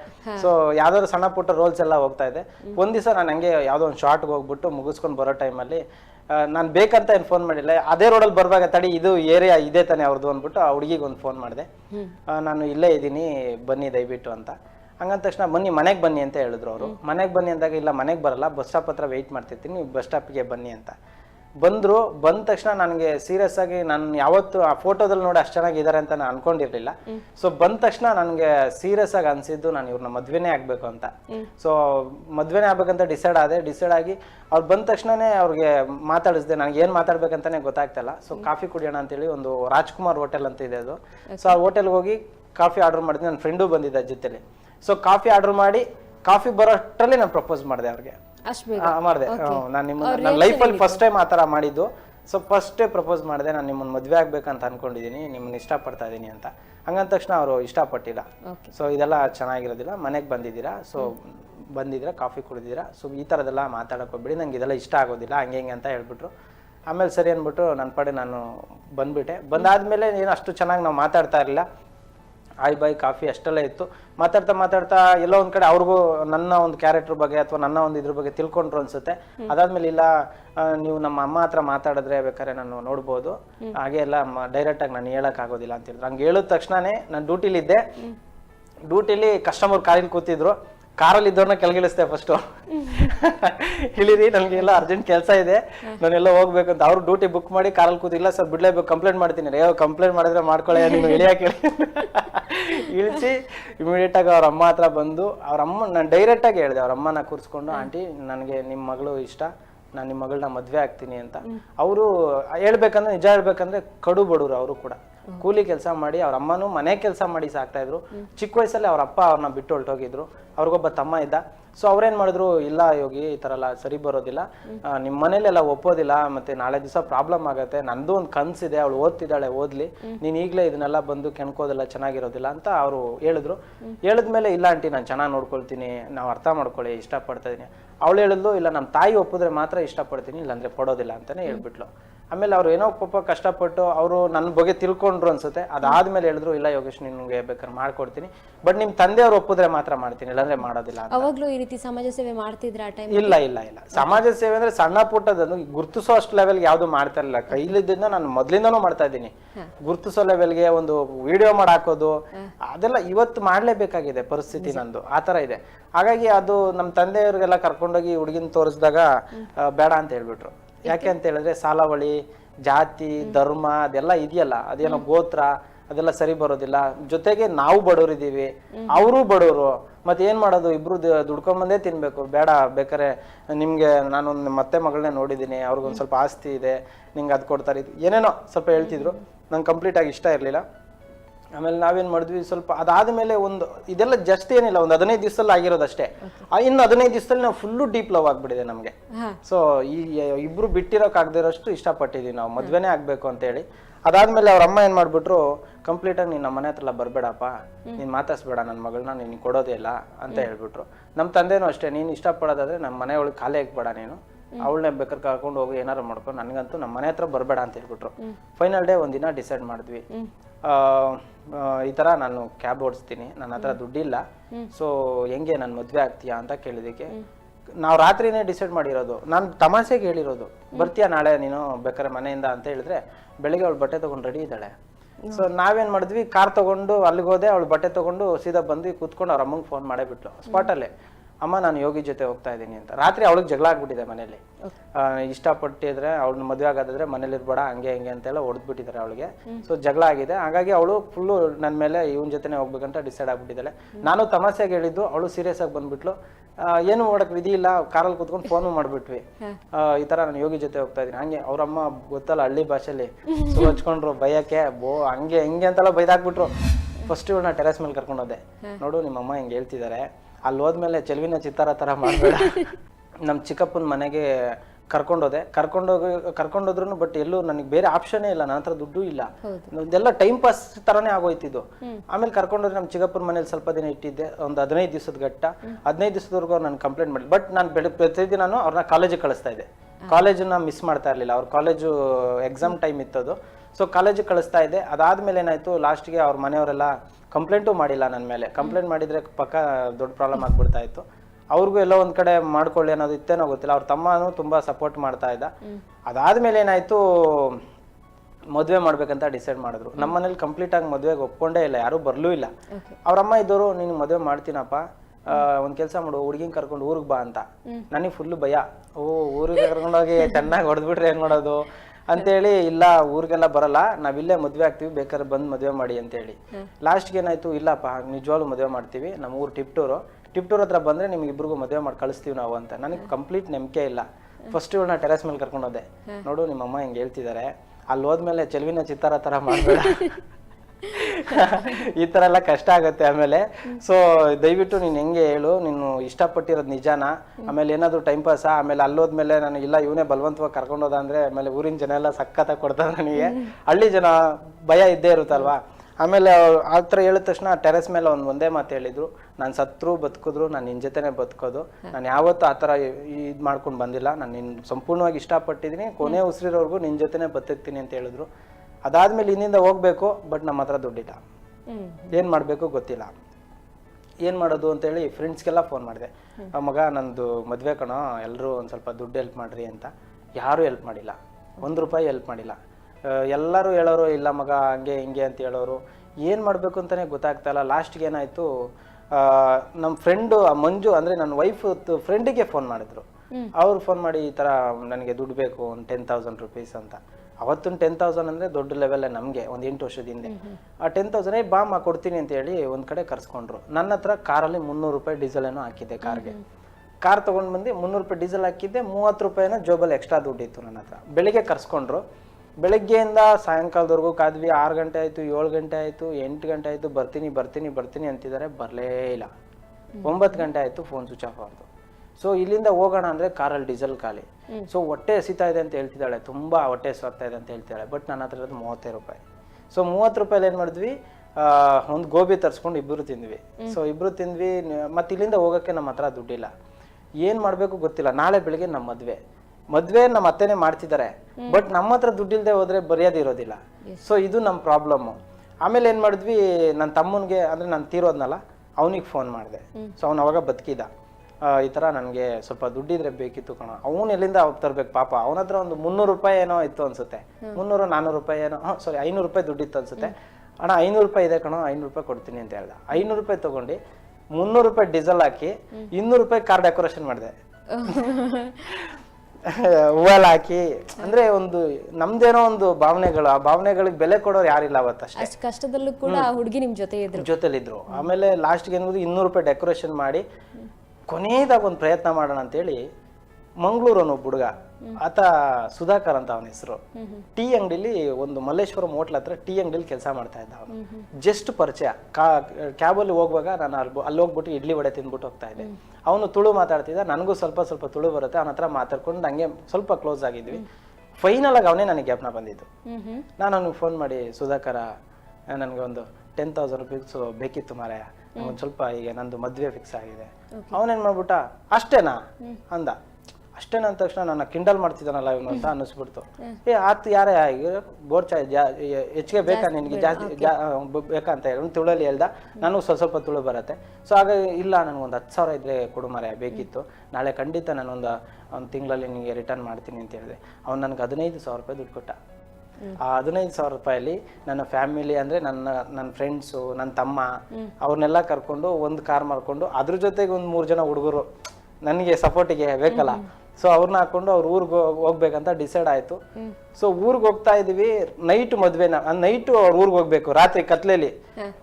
ಸೊ ಯಾವ್ದಾದ್ರು ಸಣ್ಣ ಪುಟ್ಟ ರೋಲ್ಸ್ ಎಲ್ಲ ಹೋಗ್ತಾ ಇದ್ದೆ. ಒಂದು ದಿವಸ ನಾನು ಹಂಗೆ ಯಾವುದೋ ಒಂದು ಶಾರ್ಟ್ಗೆ ಹೋಗ್ಬಿಟ್ಟು ಮುಗಿಸ್ಕೊಂಡು ಬರೋ ಟೈಮಲ್ಲಿ ನಾನು ಬೇಕಂತ ಏನು ಫೋನ್ ಮಾಡಿಲ್ಲ. ಅದೇ ರೋಡಲ್ಲಿ ಬರುವಾಗ ತಡಿ ಇದು ಏರಿಯಾ ಇದೆ ತಾನೆ ಅವ್ರದ್ದು ಅಂದ್ಬಿಟ್ಟು ಆ ಹುಡುಗಿಗೆ ಒಂದು ಫೋನ್ ಮಾಡಿದೆ. ನಾನು ಇಲ್ಲೇ ಇದ್ದೀನಿ ಬನ್ನಿ ದಯವಿಟ್ಟು ಅಂತ. ಹಂಗಂದ ತಕ್ಷಣ ಬನ್ನಿ ಮನೆಗೆ ಬನ್ನಿ ಅಂತ ಹೇಳಿದ್ರು ಅವರು. ಮನೆಗೆ ಬನ್ನಿ ಅಂದಾಗ ಇಲ್ಲ ಮನೆಗೆ ಬರಲ್ಲ ಬಸ್ ಸ್ಟಾಪ್ ಹತ್ರ ವೆಯ್ಟ್ ಮಾಡ್ತಿರ್ತೀನಿ ನೀವು ಬಸ್ ಸ್ಟಾಪ್ಗೆ ಬನ್ನಿ ಅಂತ. ಬಂದ್ರು ಬಂದ ತಕ್ಷಣ ನನಗೆ ಸೀರಿಯಸ್ ಆಗಿ ನಾನು ಯಾವತ್ತು ಆ ಫೋಟೋದಲ್ಲಿ ನೋಡಿ ಅಷ್ಟು ಚೆನ್ನಾಗಿದ್ದಾರೆ ಅಂತ ನಾನು ಅನ್ಕೊಂಡಿರ್ಲಿಲ್ಲ. ಸೊ ಬಂದ ತಕ್ಷಣ ನನಗೆ ಸೀರಿಯಸ್ ಆಗಿ ಅನ್ಸಿದ್ದು ನಾನು ಇವ್ರನ್ನ ಮದುವೆನೇ ಆಗ್ಬೇಕು ಅಂತ. ಸೊ ಮದ್ವೆನೇ ಆಗ್ಬೇಕಂತ ಡಿಸೈಡ್ ಆದೆ. ಡಿಸೈಡ್ ಆಗಿ ಅವ್ರು ಬಂದ ತಕ್ಷಣನೇ ಅವ್ರಿಗೆ ಮಾತಾಡಿಸಿದೆ. ನನಗೆ ಏನು ಮಾತಾಡ್ಬೇಕಂತಾನೆ ಗೊತ್ತಾಗ್ತಲ್ಲ. ಸೊ ಕಾಫಿ ಕುಡಿಯೋಣ ಅಂತೇಳಿ ಒಂದು ರಾಜ್ಕುಮಾರ್ ಹೋಟೆಲ್ ಅಂತ ಇದೆ ಅದು. ಸೊ ಆ ಹೋಟೆಲ್ಗೆ ಹೋಗಿ ಕಾಫಿ ಆರ್ಡರ್ ಮಾಡಿದ್ವಿ ನನ್ನ ಫ್ರೆಂಡು ಬಂದಿದ್ದ ಜೊತೆಲಿ ಸೊ ಕಾಫಿ ಆರ್ಡರ್ ಮಾಡಿ ಕಾಫಿ ಬರೋಷ್ಟರಲ್ಲಿ ನಾನು ಪ್ರಪೋಸ್ ಮಾಡಿದೆ ಅವ್ರಿಗೆ. ಮಾಡಿದೆ. ನಾನು ನಿಮ್ಮ ನನ್ನ ಲೈಫಲ್ಲಿ ಫಸ್ಟ್ ಟೈಮ್ ಆ ಥರ ಮಾಡಿದ್ದು. ಸೊ ಫಸ್ಟೇ ಪ್ರಪೋಸ್ ಮಾಡಿದೆ. ನಾನು ನಿಮ್ಮನ್ನ ಮದುವೆ ಆಗ್ಬೇಕಂತ ಅನ್ಕೊಂಡಿದ್ದೀನಿ ನಿಮ್ಮನ್ನ ಇಷ್ಟಪಡ್ತಾ ಇದ್ದೀನಿ ಅಂತ. ಹಂಗಂದ ತಕ್ಷಣ ಅವರು ಇಷ್ಟಪಟ್ಟಿಲ್ಲ. ಸೊ ಇದೆಲ್ಲ ಚೆನ್ನಾಗಿರೋದಿಲ್ಲ. ಮನೆಗೆ ಬಂದಿದ್ದೀರಾ? ಸೊ ಬಂದಿದ್ದೀರಾ? ಕಾಫಿ ಕುಡಿದಿರಾ ಸೊ ಈ ಥರದೆಲ್ಲ ಹೋಗ್ಬಿಡಿ. ನಂಗೆ ಇದೆಲ್ಲ ಇಷ್ಟ ಆಗೋದಿಲ್ಲ. ಹಂಗೆ ಹಿಂಗೆ ಅಂತ ಹೇಳ್ಬಿಟ್ರು. ಆಮೇಲೆ ಸರಿ ಅಂದ್ಬಿಟ್ಟು ನನ್ನ ಪಡೆ ನಾನು ಬಂದ್ಬಿಟ್ಟೆ. ಬಂದಾದ್ಮೇಲೆ ಏನು ಅಷ್ಟು ಚೆನ್ನಾಗಿ ನಾವು ಮಾತಾಡ್ತಾ ಇರಲಿಲ್ಲ. ಆಯ್ ಬಾಯ್ ಕಾಫಿ ಅಷ್ಟೆಲ್ಲ ಇತ್ತು. ಮಾತಾಡ್ತಾ ಮಾತಾಡ್ತಾ ಎಲ್ಲೋ ಒಂದ್ ಕಡೆ ಅವ್ರಿಗೂ ನನ್ನ ಒಂದು ಕ್ಯಾರೆಕ್ಟರ್ ಬಗ್ಗೆ ಅಥವಾ ನನ್ನ ಒಂದು ಇದ್ರ ಬಗ್ಗೆ ತಿಳ್ಕೊಂಡ್ರು ಅನ್ಸುತ್ತೆ. ಅದಾದ್ಮೇಲೆ ಇಲ್ಲ ನೀವು ನಮ್ಮ ಅಮ್ಮ ಹತ್ರ ಮಾತಾಡಿದ್ರೆ ಬೇಕಾದ್ರೆ ನಾನು ನೋಡ್ಬೋದು. ಹಾಗೆ ಎಲ್ಲ ಡೈರೆಕ್ಟ್ ಆಗಿ ನಾನು ಹೇಳಕ್ ಆಗೋದಿಲ್ಲ ಅಂತ ಹೇಳಿದ್ರು. ಹಂಗೆ ಹೇಳಿದ ತಕ್ಷಣನೇ ನಾನು ಡ್ಯೂಟಿಲಿದ್ದೆ ಡ್ಯೂಟಿಲಿ ಕಸ್ಟಮರ್ ಕಾರಿನ ಕೂತಿದ್ರು. ಕಾರಲ್ಲಿ ಇದ್ದವ್ರನ್ನ ಕೆಳಗಿಳಿಸ್ದೆ ಫಸ್ಟು ಇಳಿರಿ ನಮ್ಗೆ ಎಲ್ಲ ಅರ್ಜೆಂಟ್ ಕೆಲಸ ಇದೆ. ನಾನೆಲ್ಲ ಹೋಗ್ಬೇಕು ಅಂತ ಅವ್ರು ಡ್ಯೂಟಿ ಬುಕ್ ಮಾಡಿ ಕಾರಲ್ಲಿ ಕೂತಿಲ್ಲ ಸರ್ ಬಿಡ್ಲೇಬೇಕು ಕಂಪ್ಲೇಂಟ್ ಮಾಡ್ತೀನಿ. ಅಯ್ಯೋ ಕಂಪ್ಲೇಂಟ್ ಮಾಡಿದ್ರೆ ಮಾಡ್ಕೊಳ್ಳಿ ನೀವು ಇಳಿಯಕ್ಕೆ ಇಳಿಸಿ ಇಮಿಡಿಯೇಟ್ ಆಗಿ ಅವ್ರ ಅಮ್ಮ ಹತ್ರ ಬಂದು ಅವ್ರ ಅಮ್ಮ ನಾನು ಡೈರೆಕ್ಟ್ ಆಗಿ ಹೇಳಿದೆ ಅವ್ರ ಅಮ್ಮನ ಕೂರಿಸ್ಕೊಂಡು ಆಂಟಿ ನನಗೆ ನಿಮ್ಮ ಮಗಳು ಇಷ್ಟ ನಾನು ನಿಮ್ಮ ಮಗಳನ್ನ ಮದ್ವೆ ಆಗ್ತೀನಿ ಅಂತ. ಅವರು ಹೇಳ್ಬೇಕಂದ್ರೆ ನಿಜ ಹೇಳ್ಬೇಕಂದ್ರೆ ಕಡು ಬಡವರು ಅವರು ಕೂಡ. ಕೂಲಿ ಕೆಲಸ ಮಾಡಿ ಅವ್ರ ಅಮ್ಮನೂ ಮನೆ ಕೆಲಸ ಮಾಡಿ ಸಾಕ್ತಾ ಇದ್ರು. ಚಿಕ್ಕ ವಯಸ್ಸಲ್ಲಿ ಅವ್ರ ಅಪ್ಪ ಅವ್ರನ್ನ ಬಿಟ್ಟು ಹೊರಟೋಗಿದ್ರು. ಅವ್ರಿಗೊಬ್ಬ ತಮ್ಮ ಇದ್ದ. ಸೊ ಅವ್ರೇನ್ ಮಾಡಿದ್ರು ಇಲ್ಲ ಯೋಗಿ ಈ ತರ ಎಲ್ಲ ಸರಿ ಬರೋದಿಲ್ಲ. ನಿಮ್ಮ ನಿಮ್ ಮನೇಲೆಲ್ಲ ಒಪ್ಪೋದಿಲ್ಲ ಮತ್ತೆ ನಾಳೆ ದಿವಸ ಪ್ರಾಬ್ಲಮ್ ಆಗತ್ತೆ. ನಂದು ಒಂದು ಕನ್ಸಿದೆ ಅವಳು ಓದ್ತಿದ್ದಾಳೆ ಓದ್ಲಿ. ನೀನ್ ಈಗಲೇ ಇದನ್ನೆಲ್ಲ ಬಂದು ಕೆಣ್ಕೋದಿಲ್ಲ ಚೆನ್ನಾಗಿರೋದಿಲ್ಲ ಅಂತ ಅವರು ಹೇಳಿದ್ರು. ಹೇಳಿದ್ಮೇಲೆ ಇಲ್ಲ ಆಂಟಿ ನಾನು ಚೆನ್ನಾಗಿ ನೋಡ್ಕೊಳ್ತೀನಿ ನಾವು ಅರ್ಥ ಮಾಡ್ಕೊಳ್ಳಿ ಇಷ್ಟಪಡ್ತಾ ಇದೀನಿ. ಅವಳು ಹೇಳಿದ್ಲು ಇಲ್ಲ ನಮ್ಮ ತಾಯಿ ಒಪ್ಪಿದ್ರೆ ಮಾತ್ರ ಇಷ್ಟಪಡ್ತೀನಿ ಇಲ್ಲಾಂದ್ರೆ ಕೊಡೋದಿಲ್ಲ ಅಂತಾನೆ ಹೇಳ್ಬಿಟ್ಲು. ಆಮೇಲೆ ಅವ್ರು ಏನೋ ಪಾಪ ಕಷ್ಟಪಟ್ಟು ಅವರು ನನ್ನ ಬಗ್ಗೆ ತಿಳ್ಕೊಂಡ್ರು ಅನ್ಸುತ್ತೆ. ಅದಾದ್ಮೇಲೆ ಹೇಳಿದ್ರು ಇಲ್ಲ ಯೋಗೇಶ್ ನಿನ್ಗೆ ಬೇಕಾದ್ರೆ ಮಾಡ್ಕೊಡ್ತೀನಿ. ಬಟ್ ನಿಮ್ ತಂದೆಯವ್ರು ಒಪ್ಪಿದ್ರೆ ಮಾತ್ರ ಮಾಡ್ತೀನಿ ಇಲ್ಲಾಂದ್ರೆ ಮಾಡೋದಿಲ್ಲ ಅಂತ. ಅವಾಗ್ಲೂ ಈ ರೀತಿ ಸಮಾಜ ಸೇವೆ ಮಾಡ್ತಿದ್ರ ಆ ಟೈಮ್ ಇಲ್ಲ ಇಲ್ಲ ಇಲ್ಲ. ಸಮಾಜ ಸೇವೆ ಅಂದ್ರೆ ಸಣ್ಣ ಪುಟ್ಟದನ್ನು ಗುರ್ತಿಸೋ ಅಷ್ಟು ಲೆವೆಲ್ ಯಾವ್ದು ಮಾಡ್ತಾ ಇರಲಿಲ್ಲ. ಕೈಲಿದ್ದಿಂದ ನಾನು ಮೊದ್ಲಿಂದನೂ ಮಾಡ್ತಾ ಇದ್ದೀನಿ. ಗುರ್ತಿಸೋ ಲೆವೆಲ್ಗೆ ಒಂದು ವಿಡಿಯೋ ಮಾಡಾಕೋದು ಅದೆಲ್ಲ ಇವತ್ತು ಮಾಡ್ಲೇಬೇಕಾಗಿದೆ ಪರಿಸ್ಥಿತಿ ನಂದು. ಆ ತರ ಇದೆ. ಹಾಗಾಗಿ ಅದು ನಮ್ಮ ತಂದೆಯವ್ರಿಗೆಲ್ಲ ಕರ್ಕೊಂಡೋಗಿ ಹುಡುಗಿನ ತೋರಿಸಿದಾಗ ಬೇಡ ಅಂತ ಹೇಳ್ಬಿಟ್ರು. ಯಾಕೆ ಅಂತ ಹೇಳಿದ್ರೆ ಸಾಲಾವಳಿ ಜಾತಿ ಧರ್ಮ ಅದೆಲ್ಲ ಇದೆಯಲ್ಲ ಅದೇನೋ ಗೋತ್ರ ಅದೆಲ್ಲ ಸರಿ ಬರೋದಿಲ್ಲ. ಜೊತೆಗೆ ನಾವು ಬಡವರಿದ್ದೀವಿ ಅವರು ಬಡವರು. ಮತ್ತೆ ಏನ್ ಮಾಡೋದು? ಇಬ್ರು ದುಡ್ಕೊಂಬಂದೇ ತಿನ್ಬೇಕು. ಬೇಡ ಬೇಕಾರೆ ನಿಮ್ಗೆ ನಾನು ಮತ್ತೆ ಮಗಳನ್ನೇ ನೋಡಿದ್ದೀನಿ ಅವ್ರಿಗೊಂದು ಸ್ವಲ್ಪ ಆಸ್ತಿ ಇದೆ ನಿಂಗೆ ಅದು ಕೊಡ್ತಾರೆ. ಏನೇನೋ ಸ್ವಲ್ಪ ಹೇಳ್ತಿದ್ರು. ನಂಗೆ ಕಂಪ್ಲೀಟ್ ಆಗಿ ಇಷ್ಟ ಇರಲಿಲ್ಲ. ಆಮೇಲೆ ನಾವೇನ್ ಮಾಡಿದ್ವಿ ಸ್ವಲ್ಪ ಅದಾದ ಮೇಲೆ ಒಂದು ಇದೆಲ್ಲ ಜಸ್ಟ್ ಏನಿಲ್ಲ ಒಂದು ಹದಿನೈದು ದಿವಸದಲ್ಲಿ ಆಗಿರೋದಷ್ಟೇ. ಇನ್ನು ಹದಿನೈದು ದಿವಸದಲ್ಲಿ ನಾವು ಫುಲ್ಲು ಡೀಪ್ ಲವ್ ಆಗ್ಬಿಟ್ಟಿದೆ ನಮಗೆ. ಸೊ ಈ ಇಬ್ರು ಬಿಟ್ಟಿರೋಕ್ ಆಗದಿರೋಷ್ಟು ಇಷ್ಟಪಟ್ಟಿದೀವಿ ನಾವು. ಮದುವೆನೇ ಆಗ್ಬೇಕು ಅಂತ ಹೇಳಿ ಅದಾದ್ಮೇಲೆ ಅವ್ರ ಅಮ್ಮ ಏನ್ ಮಾಡ್ಬಿಟ್ರು ಕಂಪ್ಲೀಟ್ ಆಗಿ ನೀನ್ ನಮ್ಮ ಮನೆ ಹತ್ರ ಬರ್ಬೇಡಪ್ಪ. ನೀನ್ ಮಾತಾಡ್ಸ್ಬೇಡ ನನ್ನ ಮಗಳನ್ನ ನೀನ್ ಕೊಡೋದೇ ಇಲ್ಲ ಅಂತ ಹೇಳ್ಬಿಟ್ರು. ನಮ್ಮ ತಂದೆನೂ ಅಷ್ಟೇ ನೀನ್ ಇಷ್ಟಪಡೋದಾದ್ರೆ ನಮ್ಮ ಮನೆ ಒಳಗೆ ಖಾಲಿ ಹಾಕ್ಬೇಡ ನೀನು. ಅವಳನ್ನೇ ಬೇಕಾದ್ರೆ ಕರ್ಕೊಂಡು ಹೋಗಿ ಏನಾರು ಮಾಡ್ಕೊಂಡು ನನಗಂತೂ ನಮ್ಮ ಮನೆ ಹತ್ರ ಬರಬೇಡ ಅಂತ ಹೇಳ್ಬಿಟ್ರು. ಫೈನಲ್ ಡೇ ಒಂದಿನ ಡಿಸೈಡ್ ಮಾಡಿದ್ವಿ. ಈ ತರ ನಾನು ಕ್ಯಾಬ್ ಓಡಿಸ್ತೀನಿ. ನನ್ನ ಹತ್ರ ದುಡ್ಡಿಲ್ಲ. ಸೊ ಹೆಂಗೆ ನಾನು ಮದುವೆ ಆಗ್ತೀಯಾ ಅಂತ ಕೇಳಿದಕ್ಕೆ ನಾವು ರಾತ್ರಿನೇ ಡಿಸೈಡ್ ಮಾಡಿರೋದು. ನಾನು ತಮಾಷೆಗೆ ಹೇಳಿರೋದು. ಬರ್ತೀಯಾ ನಾಳೆ ನೀನು ಬೇಕಾದ್ರೆ ಮನೆಯಿಂದ ಅಂತ ಹೇಳಿದ್ರೆ ಬೆಳಿಗ್ಗೆ ಅವಳು ಬಟ್ಟೆ ತಗೊಂಡು ರೆಡಿ ಇದ್ದಾಳೆ. ಸೊ ನಾವೇನ್ ಮಾಡಿದ್ವಿ? ಕಾರ್ ತಗೊಂಡು ಅಲ್ಲಿಗೆ ಹೋದೆ ಅವಳು ಬಟ್ಟೆ ತಗೊಂಡು ಸೀದಾ ಬಂದು ಕೂತ್ಕೊಂಡು ಅವ್ರ ಅಮ್ಮಂಗೆ ಫೋನ್ ಮಾಡೇ ಬಿಟ್ಲು. ಸ್ಪಾಟಲ್ಲೇ ಅಮ್ಮ ನಾನು ಯೋಗಿ ಜೊತೆ ಹೋಗ್ತಾ ಇದ್ದೀನಿ ಅಂತ. ರಾತ್ರಿ ಅವಳಿಗೆ ಜಗಳ ಆಗ್ಬಿಟ್ಟಿದೆ ಮನೇಲಿ ಇಷ್ಟಪಟ್ಟಿದ್ರೆ ಅವ್ಳನ್ನ ಮದುವೆ ಆಗೋದಾದ್ರೆ ಮನೇಲಿ ಇರ್ಬೇಡ ಹಂಗೆ ಹಿಂಗೆ ಅಂತೆಲ್ಲ ಹೊಡೆದ್ಬಿಟ್ಟಿದ್ದಾರೆ ಅವಳಿಗೆ. ಸೊ ಜಗಳ ಆಗಿದೆ. ಹಾಗಾಗಿ ಅವಳು ಫುಲ್ಲು ನನ್ನ ಮೇಲೆ ಇವನ್ ಜೊತೆನೆ ಹೋಗ್ಬೇಕಂತ ಡಿಸೈಡ್ ಆಗ್ಬಿಟ್ಟಿದ್ದಾಳೆ. ನಾನು ತಮಾಷೆಗೆ ಹೇಳಿದ್ದು ಅವಳು ಸೀರಿಯಸ್ ಆಗಿ ಬಂದ್ಬಿಟ್ಲು. ಏನು ಮಾಡಕ್ ವಿಧಿ ಇಲ್ಲ. ಕಾರಲ್ಲಿ ಕೂತ್ಕೊಂಡು ಫೋನು ಮಾಡ್ಬಿಟ್ವಿ. ಆ, ಈ ತರ ನಾನು ಯೋಗಿ ಜೊತೆ ಹೋಗ್ತಾ ಇದ್ದೀನಿ. ಹಂಗೆ ಅವ್ರಮ್ಮ ಗೊತ್ತಲ್ಲ ಹಳ್ಳಿ ಭಾಷೆಲಿ. ಸೊ ಹಚ್ಕೊಂಡ್ರು ಭಯಕ್ಕೆ ಬೋ ಹಂಗೆ ಹಿಂಗೆ ಅಂತೆಲ್ಲ ಬೈದಾಕ್ಬಿಟ್ರು. ಫಸ್ಟ್ ಇವಳನ್ನ ಟೆರೆಸ್ ಮೇಲೆ ಕರ್ಕೊಂಡೋದೆ. ನೋಡು ನಿಮ್ಮಮ್ಮ ಹಿಂಗೆ ಹೇಳ್ತಿದ್ದಾರೆ. ಅಲ್ಲಿ ಹೋದ್ಮೇಲೆ ಚೆಲುವಿನ ಚಿತ್ತಾರ ತರ ಮಾಡಬೇಡ. ನಮ್ಮ ಚಿಕ್ಕಪ್ಪನ ಮನೆಗೆ ಕರ್ಕೊಂಡೋದೆ ಕರ್ಕೊಂಡೋಗಿ ಕರ್ಕೊಂಡೋದ್ರು ಬಟ್ ಎಲ್ಲೂ ನನಗೆ ಬೇರೆ ಆಪ್ಷನ್ನೇ ಇಲ್ಲ. ನನ್ನ ಹತ್ರ ದುಡ್ಡು ಇಲ್ಲ. ಇದೆಲ್ಲ ಟೈಮ್ ಪಾಸ್ ತರನೇ ಆಗೋಯ್ತಿದ್ದು. ಆಮೇಲೆ ಕರ್ಕೊಂಡೋದ್ರೆ ನಮ್ಮ ಚಿಕ್ಕಪ್ಪನ ಮನೇಲಿ ಸ್ವಲ್ಪ ದಿನ ಇಟ್ಟಿದ್ದೆ. ಒಂದು ಹದಿನೈದು ದಿವಸದ ಘಟ್ಟ. ಹದಿನೈದು ದಿವಸದವರೆಗೂ ನಾನು ಕಂಪ್ಲೇಂಟ್ ಮಾಡಿ ಬಟ್ ನಾನು ಬೆಳಗ್ಗೆ ಪ್ರತಿದಿನ ಅವ್ರನ್ನ ಕಾಲೇಜಿಗೆ ಕಳಿಸ್ತಾ ಇದ್ದೆ. ಕಾಲೇಜನ್ನ ಮಿಸ್ ಮಾಡ್ತಾ ಇರಲಿಲ್ಲ. ಅವ್ರ ಕಾಲೇಜು ಎಕ್ಸಾಮ್ ಟೈಮ್ ಇತ್ತದು. ಸೊ ಕಾಲೇಜಿಗೆ ಕಳಿಸ್ತಾ ಇದ್ದೆ ಅದಾದ್ಮೇಲೆ ಏನಾಯ್ತು? ಲಾಸ್ಟ್ಗೆ ಅವ್ರ ಮನೆಯವರೆಲ್ಲ ಕಂಪ್ಲೇಂಟು ಮಾಡಿಲ್ಲ ನನ್ನ ಮೇಲೆ. ಕಂಪ್ಲೇಂಟ್ ಮಾಡಿದ್ರೆ ಪಕ್ಕ ದೊಡ್ಡ ಪ್ರಾಬ್ಲಮ್ ಆಗ್ಬಿಡ್ತಾ ಇತ್ತು. ಅವ್ರಿಗೂ ಎಲ್ಲೋ ಒಂದ್ ಕಡೆ ಮಾಡ್ಕೊಳ್ಳಿ ಅನ್ನೋದು ಇತ್ತೇನೋ ಗೊತ್ತಿಲ್ಲ. ಅವ್ರ ತಮ್ಮನೂ ತುಂಬಾ ಸಪೋರ್ಟ್ ಮಾಡ್ತಾ ಇದ್ದ. ಅದಾದ್ಮೇಲೆ ಏನಾಯ್ತು? ಮದುವೆ ಮಾಡ್ಬೇಕಂತ ಡಿಸೈಡ್ ಮಾಡಿದ್ರು. ನಮ್ಮ ಮನೇಲಿ ಕಂಪ್ಲೀಟ್ ಆಗಿ ಮದುವೆಗೆ ಒಪ್ಕೊಂಡೇ ಇಲ್ಲ. ಯಾರು ಬರ್ಲೂ ಇಲ್ಲ. ಅವ್ರ ಅಮ್ಮ ಇದ್ದವರು ನೀನು ಮದುವೆ ಮಾಡ್ತೀನಪ್ಪ. ಒಂದ್ ಕೆಲಸ ಮಾಡು. ಹುಡುಗಿನ ಕರ್ಕೊಂಡು ಊರಿಗೆ ಬಾ ಅಂತ. ನನಗೆ ಫುಲ್ ಭಯ. ಓ ಊರಿಗೆ ಕರ್ಕೊಂಡೋಗಿ ಚೆನ್ನಾಗಿ ಹೊಡೆದ್ಬಿಟ್ರೆ ಏನ್ ಮಾಡೋದು? ಅಂತೇಳಿ ಇಲ್ಲ ಊರಿಗೆಲ್ಲ ಬರಲ್ಲ ನಾವಿಲ್ಲೇ ಮದ್ವೆ ಆಗ್ತೀವಿ ಬೇಕಾದ್ರೆ ಬಂದು ಮದ್ವೆ ಮಾಡಿ ಅಂತೇಳಿ. ಲಾಸ್ಟ್ಗೆ ಏನಾಯ್ತು ಇಲ್ಲಪ್ಪ ನಿಜವಾಗ್ಲೂ ಮದ್ವೆ ಮಾಡ್ತೀವಿ ನಮ್ಮ ಊರು ಟಿಪ್ಟೂರು ಟಿಪ್ಟೂರ್ ಹತ್ರ ಬಂದ್ರೆ ನಿಮ್ಗೆ ಇಬ್ರಿಗೂ ಮದ್ವೆ ಮಾಡಿ ಕಳಿಸ್ತೀವಿ ನಾವು ಅಂತ. ನನಗೆ ಕಂಪ್ಲೀಟ್ ನಂಬಿಕೆ ಇಲ್ಲ. ಫಸ್ಟ್ ಇವಳನ್ನ ಟೆರೆಸ್ ಮೇಲೆ ಕರ್ಕೊಂಡೋದೆ ನೋಡು ನೋಡು ನಿಮ್ಮಮ್ಮ ಹಿಂಗೆ ಹೇಳ್ತಿದ್ದಾರೆ ಅಲ್ಲಿ ಹೋದ್ಮೇಲೆ ಚೆಲುವಿನ ಚಿತ್ತಾರ ತರ ಮಾಡಬೇಡ. ಈ ತರ ಎಲ್ಲ ಕಷ್ಟ ಆಗುತ್ತೆ ಆಮೇಲೆ. ಸೊ ದಯವಿಟ್ಟು ನೀನ್ ಹೆಂಗೆ ಹೇಳು ನೀನು ಇಷ್ಟಪಟ್ಟಿರೋದು ನಿಜಾನ? ಆಮೇಲೆ ಏನಾದ್ರು ಟೈಮ್ ಪಾಸ್ ಆಮೇಲೆ ಅಲ್ಲೋದ್ಮೇಲೆ ನಾನು ಇಲ್ಲ ಇವನೇ ಬಲವಂತವಾಗಿ ಕರ್ಕೊಂಡೋದ ಅಂದ್ರೆ ಆಮೇಲೆ ಊರಿನ ಜನ ಎಲ್ಲ ಸಖತ್ತಾಗಿ ಕೊಡ್ತಾರೆ ನನಗೆ. ಹಳ್ಳಿ ಜನ ಭಯ ಇದ್ದೇ ಇರುತ್ತಲ್ವಾ? ಆಮೇಲೆ ಆತರ ಆ ಥರ ಹೇಳಿದ ತಕ್ಷಣ ಟೆರೆಸ್ ಮೇಲೆ ಒಂದು ಒಂದೇ ಮಾತು ಹೇಳಿದ್ರು. ನಾನು ಸತ್ರು ಬದುಕಿದ್ರು ನಾನು ನಿನ್ನ ಜೊತೆನೇ ಬದುಕೋದು. ನಾನು ಯಾವತ್ತೂ ಆ ಥರ ಇದು ಮಾಡ್ಕೊಂಡು ಬಂದಿಲ್ಲ. ನಾನು ನಿನ್ನ ಸಂಪೂರ್ಣವಾಗಿ ಇಷ್ಟಪಟ್ಟಿದ್ದೀನಿ ಕೊನೆ ಉಸಿರಿರೋರ್ಗು ನಿನ್ನ ಜೊತೆನೇ ಬದುಕ್ತೀನಿ ಅಂತ ಹೇಳಿದ್ರು. ಅದಾದ್ಮೇಲೆ ಇಲ್ಲಿಂದ ಹೋಗ್ಬೇಕು ಬಟ್ ನಮ್ಮ ಹತ್ರ ದುಡ್ಡಿಲ್ಲ. ಏನ್ ಮಾಡಬೇಕು ಗೊತ್ತಿಲ್ಲ. ಏನು ಮಾಡೋದು ಅಂತ ಅಂತೇಳಿ ಫ್ರೆಂಡ್ಸ್ಗೆಲ್ಲ ಫೋನ್ ಮಾಡಿದೆ. ಮಗ ನಂದು ಮದ್ವೆ ಕಣೋ ಎಲ್ಲರೂ ಒಂದ್ ಸ್ವಲ್ಪ ದುಡ್ಡು ಹೆಲ್ಪ್ ಮಾಡ್ರಿ ಅಂತ. ಯಾರು ಹೆಲ್ಪ್ ಮಾಡಿಲ್ಲ. ಒಂದ್ ರೂಪಾಯಿ ಹೆಲ್ಪ್ ಮಾಡಿಲ್ಲ. ಎಲ್ಲರೂ ಹೇಳೋರು ಇಲ್ಲ ಮಗ ಹಂಗೆ ಹಿಂಗೆ ಅಂತ ಹೇಳೋರು. ಏನು ಮಾಡಬೇಕು ಅಂತಾನೆ ಗೊತ್ತಾಗ್ತಾ ಇಲ್ಲ. ಲಾಸ್ಟ್ಗೆ ಏನಾಯ್ತು ನಮ್ಮ ಫ್ರೆಂಡು ಮಂಜು ಅಂದ್ರೆ ನನ್ನ ವೈಫ್ ಫ್ರೆಂಡಿಗೆ ಫೋನ್ ಮಾಡಿದ್ರು. ಅವ್ರು ಫೋನ್ ಮಾಡಿ ಈ ತರ ನನಗೆ ದುಡ್ಡು ಬೇಕು ಒಂದು ಟೆನ್ ತೌಸಂಡ್ ರುಪೀಸ್ ಅಂತ. ಅವತ್ತು ಟೆನ್ ತೌಸಂಡ್ ಅಂದರೆ ದೊಡ್ಡ ಲೆವೆಲ್ ನಮಗೆ ಒಂದು ಎಂಟು ವರ್ಷದ ಹಿಂದೆ. ಆ ಟೆನ್ ತೌಸಂಡ್ ಏ ಬಾಮ್ಮ ಕೊಡ್ತೀನಿ ಅಂತ ಹೇಳಿ ಒಂದು ಕಡೆ ಕರ್ಸ್ಕೊಂಡ್ರು. ನನ್ನ ಹತ್ರ ಕಾರಲ್ಲಿ ಮುನ್ನೂರು ರೂಪಾಯಿ ಡೀಸೆಲ್ ಏನೋ ಹಾಕಿದ್ದೆ ಕಾರ್ಗೆ. ಕಾರ್ ತಗೊಂಡ್ ಬಂದು ಮುನ್ನೂರು ರೂಪಾಯಿ ಡೀಸೆಲ್ ಹಾಕಿದ್ದೆ ಮೂವತ್ತು ರೂಪಾಯಿನ ಜೋಬಲ್ಲಿ ಎಕ್ಸ್ಟ್ರಾ ದುಡ್ಡಿತ್ತು ನನ್ನ ಹತ್ರ. ಬೆಳಿಗ್ಗೆ ಕರ್ಸ್ಕೊಂಡ್ರು. ಬೆಳಗ್ಗೆಯಿಂದ ಸಾಯಂಕಾಲದವರೆಗೂ ಕಾದ್ವಿ ಆರು ಗಂಟೆ ಆಯಿತು ಏಳು ಗಂಟೆ ಆಯಿತು ಎಂಟು ಗಂಟೆ ಆಯಿತು ಬರ್ತೀನಿ ಬರ್ತೀನಿ ಬರ್ತೀನಿ ಅಂತಿದ್ದಾರೆ ಬರಲೇ ಇಲ್ಲ. ಒಂಬತ್ತು ಗಂಟೆ ಆಯಿತು ಫೋನ್ ಸ್ವಿಚ್ ಆಫ್ ಆಯಿತು ಸೊ ಇಲ್ಲಿಂದ ಹೋಗೋಣ ಅಂದ್ರೆ ಕಾರಲ್ಲಿ ಡೀಸೆಲ್ ಖಾಲಿ. ಸೊ ಹೊಟ್ಟೆ ಎಸಿತಾ ಇದೆ ಅಂತ ಹೇಳ್ತಿದ್ದಾಳೆ. ತುಂಬಾ ಹೊಟ್ಟೆ ಎಸ್ವಾಗ್ತಾ ಇದೆ ಅಂತ ಹೇಳ್ತಿದ್ದಾಳೆ. ಬಟ್ ನನ್ನ ಹತ್ರ ಇರೋದು ಮೂವತ್ತೈದು ರೂಪಾಯಿ. ಸೊ ಮೂವತ್ತು ರೂಪಾಯಲ್ಲಿ ಏನು ಮಾಡಿದ್ವಿ? ಒಂದು ಗೋಬಿ ತರಿಸ್ಕೊಂಡು ಇಬ್ಬರು ತಿಂದ್ವಿ. ಸೊ ಇಬ್ರು ತಿಂದ್ವಿ. ಮತ್ತೆ ಇಲ್ಲಿಂದ ಹೋಗೋಕ್ಕೆ ನಮ್ಮ ಹತ್ರ ದುಡ್ಡಿಲ್ಲ. ಏನು ಮಾಡಬೇಕು ಗೊತ್ತಿಲ್ಲ. ನಾಳೆ ಬೆಳಿಗ್ಗೆ ನಮ್ಮ ಮದುವೆ. ಮದ್ವೆ ನಮ್ಮ ಅತ್ತೆನೆ ಮಾಡ್ತಿದ್ದಾರೆ. ಬಟ್ ನಮ್ಮ ಹತ್ರ ದುಡ್ಡಿಲ್ದೆ ಹೋದ್ರೆ ಬರೆಯೋದಿರೋದಿಲ್ಲ ಸೊ ಇದು ನಮ್ಮ ಪ್ರಾಬ್ಲಮ್ಮು ಆಮೇಲೆ ಏನು ಮಾಡಿದ್ವಿ? ನನ್ನ ತಮ್ಮನಿಗೆ ಅಂದ್ರೆ ನಾನು ತೀರೋದ್ನಲ್ಲ ಅವನಿಗೆ ಫೋನ್ ಮಾಡಿದೆ. ಸೊ ಅವನು ಅವಾಗ ಬದುಕಿದ. ಈ ಥರ ನನಗೆ ಸ್ವಲ್ಪ ದುಡ್ಡಿದ್ರೆ ಬೇಕಿತ್ತು ಕಣ. ಅವನು ಎಲ್ಲಿಂದ ತರ್ಬೇಕು ಪಾಪ. ಅವನ ಹತ್ರ ಒಂದು ಮುನ್ನೂರು ರೂಪಾಯಿ ಏನೋ ಇತ್ತು ಅನ್ಸುತ್ತೆ. ಮುನ್ನೂರು ನಾನ್ನೂರು ರೂಪಾಯಿ ಏನೋ ಸಾರಿ ಐನೂರು ರೂಪಾಯಿ ದುಡ್ಡಿತ್ತು ಅನ್ಸುತ್ತೆ. ಅಣ್ಣ ಐನೂರು ರೂಪಾಯಿ ಇದೆ ಕಣೋ ಐನೂರು ರೂಪಾಯಿ ಕೊಡ್ತೀನಿ ಅಂತ ಹೇಳ್ದೆ. ಐನೂರು ರೂಪಾಯಿ ತೊಗೊಂಡು ಮುನ್ನೂರು ರೂಪಾಯಿ ಡೀಸೆಲ್ ಹಾಕಿ ಇನ್ನೂರು ರೂಪಾಯಿ ಕಾರ್ ಡೆಕೋರೇಷನ್ ಮಾಡಿದೆ. ಹೂವೆಲ್ಲ ಹಾಕಿ ಅಂದ್ರೆ ಒಂದು ನಮ್ದೇನೋ ಒಂದು ಭಾವನೆಗಳು ಆ ಭಾವನೆಗಳಿಗೆ ಬೆಲೆ ಕೊಡೋರು ಯಾರಿಲ್ಲ ಅವತ್ತಷ್ಟೇ. ಅಷ್ಟು ಕಷ್ಟದಲ್ಲೂ ಕೂಡ ಹುಡುಗಿ ನಿಮ್ ಜೊತೆ ಇದ್ರು. ಜೊತೆಲಿದ್ರು. ಆಮೇಲೆ ಲಾಸ್ಟ್ಗೆ ಏನ್ಬೋದು ಇನ್ನೂರು ರೂಪಾಯಿ ಡೆಕೋರೇಷನ್ ಮಾಡಿ ಕೊನೆಯದಾಗ ಒಂದು ಪ್ರಯತ್ನ ಮಾಡೋಣ ಅಂತೇಳಿ ಮಂಗಳೂರು ಅನ್ನೋ ಹುಡುಗ. ಆತ ಸುಧಾಕರ್ ಅಂತ ಅವನ ಹೆಸರು. ಟೀ ಅಂಗಡಿಲಿ ಒಂದು ಮಲ್ಲೇಶ್ವರಂ ಹೋಟ್ಲ್ ಹತ್ರ ಟೀ ಅಂಗಡಿಲಿ ಕೆಲಸ ಮಾಡ್ತಾ ಇದ್ದ ಅವನು. ಜಸ್ಟ್ ಪರಿಚಯ. ಕಾ ಕ್ಯಾಬಲ್ಲಿ ಹೋಗುವಾಗ ನಾನು ಅಲ್ಲಿ ಅಲ್ಲಿ ಹೋಗ್ಬಿಟ್ಟು ಇಡ್ಲಿ ವಡೆ ತಿಂದ್ಬಿಟ್ಟು ಹೋಗ್ತಾ ಇದ್ದೆ. ಅವನು ತುಳು ಮಾತಾಡ್ತಿದ್ದ ನನಗೂ ಸ್ವಲ್ಪ ಸ್ವಲ್ಪ ತುಳು ಬರುತ್ತೆ ಅವನ ಹತ್ರ ಮಾತಾಡ್ಕೊಂಡು ಹಂಗೆ ಸ್ವಲ್ಪ ಕ್ಲೋಸ್ ಆಗಿದ್ವಿ. ಫೈನಲ್ ಆಗಿ ಅವನೇ ನನಗೆ ಜ್ಞಾಪನ ಬಂದಿದ್ದು. ನಾನು ಅವನಿಗೆ ಫೋನ್ ಮಾಡಿ ಸುಧಾಕರ ನನಗೆ ಒಂದು ಟೆನ್ ತೌಸಂಡ್ ರುಪೀಸ್ ಬೇಕಿತ್ತು ಮಾರಾಯ. ಒಂದು ಸ್ವಲ್ಪ ಈಗ ನಂದು ಮದುವೆ ಫಿಕ್ಸ್ ಆಗಿದೆ. ಅವನೇನು ಮಾಡ್ಬಿಟ್ಟ ಅಷ್ಟೇನಾ? ಅಂದ. ಅಷ್ಟೇನ ಅಂದ ತಕ್ಷಣ ನನ್ನ ಕಿಂಡಲ್ ಮಾಡ್ತಿದ್ದಾನಲ್ಲ ಇವನು ಅಂತ ಅನ್ನಿಸ್ಬಿಡ್ತು. ಏ ಆತು ಯಾರೇ ಬೋರ್ ಚಾಯ್ ಹೆಚ್ಚಿಗೆ ಬೇಕಾ ನಿನಗೆ? ಜಾಸ್ತಿ ಬೇಕಾ ಅಂತ ಹೇಳಿ ತುಳಲಿ ಹೇಳ್ದ. ನನಗೂ ಸ್ವಲ್ಪ ಸ್ವಲ್ಪ ತುಳು ಬರುತ್ತೆ. ಸೊ ಆಗ ಇಲ್ಲ ನನಗೊಂದು ಹತ್ತು ಸಾವಿರ ಇದ್ರೆ ಕೊಡು ಮಾರಾಯ ಬೇಕಿತ್ತು. ನಾಳೆ ಖಂಡಿತ ನಾನೊಂದು ಒಂದು ತಿಂಗಳಲ್ಲಿ ನಿನಗೆ ರಿಟರ್ನ್ ಮಾಡ್ತೀನಿ ಅಂತ ಹೇಳಿದೆ. ಅವ್ನು ನನಗೆ ಹದಿನೈದು ಸಾವಿರ ರೂಪಾಯಿ ದುಡ್ಡು ಕೊಟ್ಟ. ಆ ಹದಿನೈದು ಸಾವಿರ ರೂಪಾಯಲ್ಲಿ ನನ್ನ ಫ್ಯಾಮಿಲಿ ಅಂದ್ರೆ ನನ್ನ ನನ್ನ ಫ್ರೆಂಡ್ಸು ನನ್ನ ತಮ್ಮ ಅವ್ರನ್ನೆಲ್ಲ ಕರ್ಕೊಂಡು ಒಂದು ಕಾರ್ ಮಾಡ್ಕೊಂಡು ಅದ್ರ ಜೊತೆಗೆ ಒಂದು ಮೂರು ಜನ ಹುಡುಗರು. ನನಗೆ ಸಪೋರ್ಟಿಗೆ ಬೇಕಲ್ಲ. ಸೊ ಅವ್ರನ್ನ ಹಾಕೊಂಡು ಅವ್ರ ಊರಿಗೆ ಹೋಗ್ಬೇಕಂತ ಡಿಸೈಡ್ ಆಯ್ತು. ಸೊ ಊರಿಗೆ ಹೋಗ್ತಾ ಇದೀವಿ ನೈಟ್ ಮದ್ವೆನ ನೈಟ್ ಅವ್ರ ಊರಿಗೆ ಹೋಗ್ಬೇಕು ರಾತ್ರಿ ಕತ್ಲೇಲಿ.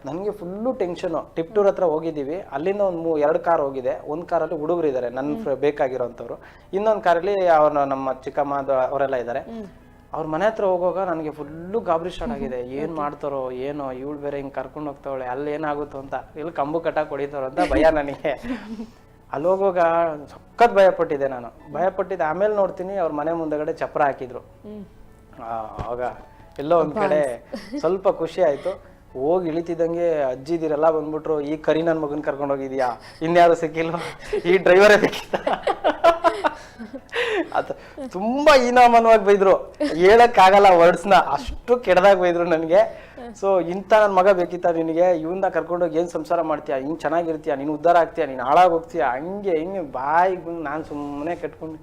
ನನಗೆ ಫುಲ್ಲು ಟೆನ್ಷನು ಟಿಪ್ಟೂರ್ ಹತ್ರ ಹೋಗಿದ್ದೀವಿ ಅಲ್ಲಿಂದ ಒಂದು ಮೂ ಎರಡು ಕಾರ್ ಹೋಗಿದೆ. ಒಂದು ಕಾರಲ್ಲಿ ಹುಡುಗರು ಇದ್ದಾರೆ ನನ್ನ ಬೇಕಾಗಿರೋಂಥವ್ರು. ಇನ್ನೊಂದು ಕಾರಲ್ಲಿ ಅವ್ರ ನಮ್ಮ ಚಿಕ್ಕಮ್ಮ ಅವರೆಲ್ಲ ಇದ್ದಾರೆ ಅವ್ರ ಮನೆ ಹತ್ರ ಹೋಗುವಾಗ ನನಗೆ ಫುಲ್ಲು ಗಾಬರಿ ಸ್ಟಾರ್ಟ್ ಆಗಿದೆ. ಏನು ಮಾಡ್ತಾರೋ ಏನೋ ಇವಳು ಬೇರೆ ಹಿಂಗೆ ಕರ್ಕೊಂಡು ಹೋಗ್ತಾವಳೆ ಅಲ್ಲಿ ಏನಾಗುತ್ತೋ ಅಂತ. ಇಲ್ಲಿ ಕಂಬು ಕಟ್ಟಾಕ್ ಹೊಡಿತಾರೋ ಅಂತ ಭಯ ನನಗೆ. ಅಲ್ಲಿ ಹೋಗುವಾಗ ಸಖತ್ ಭಯ ಪಟ್ಟಿದ್ದೆ ನಾನು. ಭಯ ಪಟ್ಟಿದ್ದೆ. ಆಮೇಲೆ ನೋಡ್ತೀನಿ ಅವ್ರ ಮನೆ ಮುಂದೆಗಡೆ ಚಪ್ರ ಹಾಕಿದ್ರು. ಆ, ಆವಾಗ ಎಲ್ಲೋ ಒಂದ್ ಕಡೆ ಸ್ವಲ್ಪ ಖುಷಿ ಆಯಿತು. ಹೋಗಿ ಇಳಿತಿದ್ದಂಗೆ ಅಜ್ಜಿದಿರೆಲ್ಲ ಬಂದ್ಬಿಟ್ರು ಈ ಕರಿ ನನ್ನ ಮಗನ್ ಕರ್ಕೊಂಡು ಹೋಗಿದ್ಯಾ? ಇನ್ಯಾರು ಸಿಕ್ಕಿಲ್ವಾ ಈ ಡ್ರೈವರೇ ಬೇಕಿತ್ತ ಆತ ತುಂಬಾ ಈನಾಮನವಾಗಿ ಬೈದ್ರು. ಹೇಳಕ್ ಆಗಲ್ಲ ವರ್ಡ್ಸ್ನ. ಅಷ್ಟು ಕೆಡದಾಗ ಬೈದ್ರು ನನಗೆ. ಸೊ ಇಂಥ ನನ್ನ ಮಗ ಬೇಕಿತ್ತ ನಿನಗೆ? ಇವನ್ನ ಕರ್ಕೊಂಡೋಗಿ ಏನ್ ಸಂಸಾರ ಮಾಡ್ತೀಯಾ? ಹಿಂಗ್ ಚೆನ್ನಾಗಿರ್ತೀಯ? ನೀನು ಉದ್ಧಾರ ಆಗ್ತೀಯ? ನೀನು ಹಾಳಾಗಿ ಹೋಗ್ತೀಯ? ಹಂಗೆ, ಹಿಂಗೆ ಬಾಯಿಗೆ ನಾನು ಸುಮ್ಮನೆ ಕಟ್ಕೊಂಡು